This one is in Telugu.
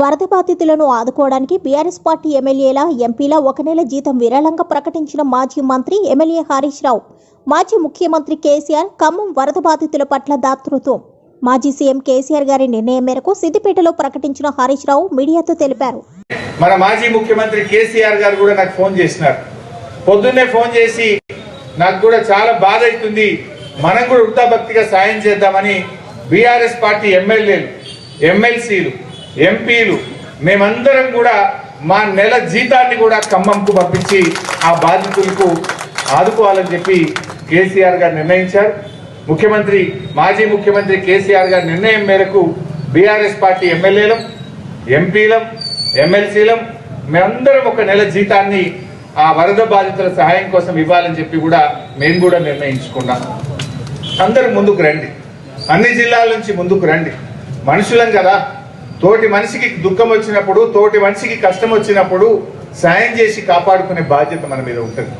వరద బాధితులను ఆదుకోవడానికి బీఆర్ఎస్ పార్టీ ఎమ్మెల్యేల ఎంపీల ఒక నెల జీతం విరాళంగా ప్రకటించిన మాజీ మంత్రి ఎమ్మెల్యే హరీష్ రావు. మాజీ ముఖ్యమంత్రి కేసీఆర్ ఖమ్మం వరద బాధితుల పట్ల దాతృత్వం. మాజీ సీఎం కేసీఆర్ గారి నిర్ణయం మేరకు సిద్దిపేటలో ప్రకటించిన హరీష్ రావు మీడియాతో తెలిపారు. మన మాజీ ముఖ్యమంత్రి కేసీఆర్ గారు కూడా నాకు ఫోన్ చేసినారు. పొద్దున్నే ఫోన్ చేసి నాకు కూడా చాలా బాధ అవుతుంది. మనం కూడా వృద్ధాభక్తిగా సాయం చేద్దామని బీఆర్ఎస్ పార్టీ ఎమ్మెల్యేలు ఎమ్మెల్సీలు ఎంపీలు మేమందరం కూడా మా నెల జీతాన్ని కూడా ఖమ్మంకు పంపించి ఆ బాధితులకు ఆదుకోవాలని చెప్పి కేసీఆర్ గారు నిర్ణయించారు. ముఖ్యమంత్రి మాజీ ముఖ్యమంత్రి కేసీఆర్ గారి నిర్ణయం మేరకు బీఆర్ఎస్ పార్టీ ఎమ్మెల్యేలం ఎంపీలం ఎమ్మెల్సీలం మేమందరం ఒక నెల జీతాన్ని ఆ వరద బాధితుల సహాయం కోసం ఇవ్వాలని చెప్పి కూడా మేము కూడా నిర్ణయించుకున్నాం. అందరూ ముందుకు రండి. అన్ని జిల్లాల నుంచి ముందుకు రండి. మనుషులం కదా. తోటి మనిషికి దుఃఖం వచ్చినప్పుడు తోటి మనిషికి కష్టం వచ్చినప్పుడు సాయం చేసి కాపాడుకునే బాధ్యత మన మీద ఉంటుంది.